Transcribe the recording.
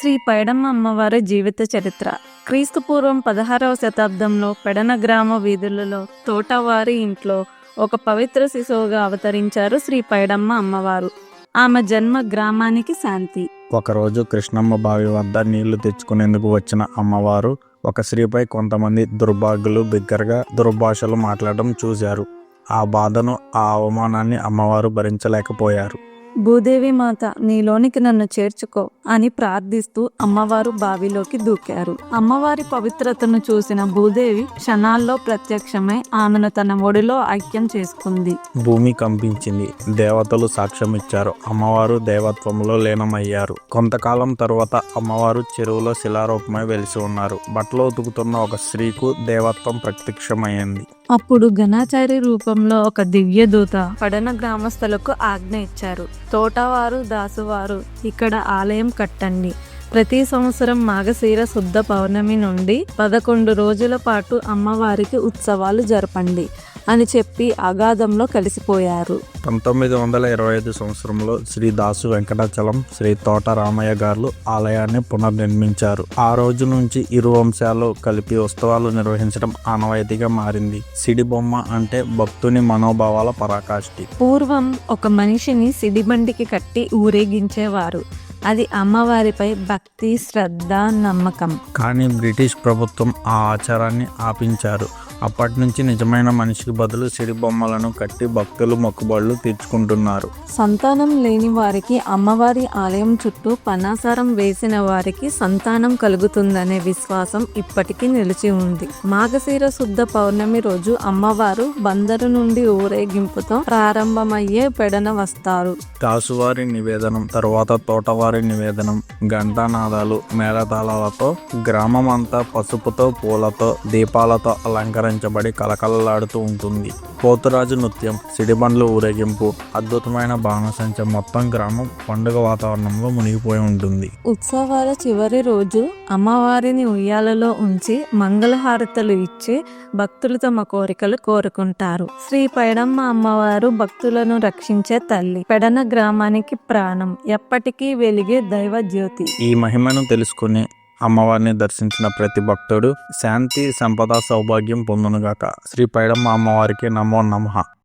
శ్రీ పైడమ్మ అమ్మవారి జీవిత చరిత్ర. క్రీస్తు పూర్వం పదహారవ శతాబ్దంలో పెడన గ్రామ వీధులలో తోటవారి ఇంట్లో ఒక పవిత్ర శిశువుగా అవతరించారు శ్రీ పైడమ్మ అమ్మవారు. ఆమె జన్మ గ్రామానికి శాంతి. ఒకరోజు కృష్ణమ్మ బావి వద్ద నీళ్ళు తెచ్చుకునేందుకు వచ్చిన అమ్మవారు ఒక స్త్రీపై కొంతమంది దుర్భాగ్యులు బిగ్గరగా దుర్భాషలు మాట్లాడడం చూశారు. ఆ బాధను ఆ అవమానాన్ని అమ్మవారు భరించలేకపోయారు. భూదేవి మాత నీలోనికి నన్ను చేర్చుకో అని ప్రార్థిస్తూ అమ్మవారు బావిలోకి దూకారు. అమ్మవారి పవిత్రతను చూసిన భూదేవి క్షణాల్లో ప్రత్యక్షమై ఆమెను తన ఒడిలో ఐక్యం చేసుకుంది. భూమి కంపించింది. దేవతలు సాక్ష్యం ఇచ్చారు అమ్మవారు దేవత్వంలో లీనమయ్యారు. కొంతకాలం తరువాత అమ్మవారు చెరువులో శిలారూపమై వెలిసి ఉన్నారు. బట్టలు ఉతుకుతున్న ఒక స్త్రీకు దేవత్వం ప్రత్యక్షమైంది. అప్పుడు ఘనాచారి రూపంలో ఒక దివ్య దూత పడన గ్రామస్తులకు ఆజ్ఞ ఇచ్చారు. తోటవారు దాసువారు ఇక్కడ ఆలయం కట్టండి. ప్రతి సంవత్సరం మాఘశీర శుద్ధ పౌర్ణమి నుండి పదకొండు రోజుల పాటు అమ్మవారికి ఉత్సవాలు జరపండి. అని చెప్పి అగాధంలో కలిసిపోయారు. పంతొమ్మిది వందల ఇరవై ఐదు సంవత్సరంలో శ్రీ దాసు వెంకటాచలం శ్రీ తోట రామయ్య గారు ఆలయాన్ని పునర్నిర్మించారు. ఆ రోజు నుంచి ఇరు వంశాలు కలిపి ఉత్సవాలు నిర్వహించడం ఆనవాయితీగా మారింది. సిడి బొమ్మ అంటే భక్తుని మనోభావాల పరాకాష్టి పూర్వం ఒక మనిషిని సిడిబండికి కట్టి ఊరేగించేవారు. అది అమ్మవారిపై భక్తి శ్రద్ధ నమ్మకం. కానీ బ్రిటిష్ ప్రభుత్వం ఆ ఆచారాన్ని ఆపించారు. అప్పటి నుంచి నిజమైన మనిషికి బదులు సిడి బొమ్మలను కట్టి భక్తులు మొక్కుబడులు తీర్చుకుంటున్నారు. సంతానం లేని వారికి అమ్మవారి ఆలయం చుట్టూ పనాసారం వేసిన వారికి సంతానం కలుగుతుందనే విశ్వాసం ఇప్పటికీ నిలిచి ఉంది. మాఘశీర శుద్ధ పౌర్ణమి రోజు అమ్మవారు బందరు నుండి ఊరేగింపుతో ప్రారంభమయ్యే పెడన వస్తారు. దాసువారి నివేదనం తరువాత తోటవారి నివేదనం ఘంటానాదాలు మేళతాళాలతో గ్రామం అంతా పసుపుతో పూలతో దీపాలతో అలంకరించబడి కలకలలాడుతూ ఉంటుంది. పోతురాజు నృత్యం సిడిబండ్లు ఊరేగింపు అద్భుతమైన బాణసంచ మొత్తం గ్రామం పండుగ వాతావరణంలో మునిగిపోయి ఉంటుంది. ఉత్సవాల చివరి రోజు అమ్మవారిని ఉయ్యాలలో ఉంచి మంగళహారతలు ఇచ్చి భక్తులు తమ కోరికలు కోరుకుంటారు. శ్రీ పైడమ్మ అమ్మవారు భక్తులను రక్షించే తల్లి పెడన గ్రామానికి ప్రాణం ఎప్పటికీ వెలిగే దైవ జ్యోతి ఈ మహిమను తెలుసుకుని అమ్మవారిని దర్శించిన ప్రతి భక్తుడు శాంతి సంపద సౌభాగ్యం పొందునుగాక. శ్రీ పైడమ్మ అమ్మవారికి నమో నమః.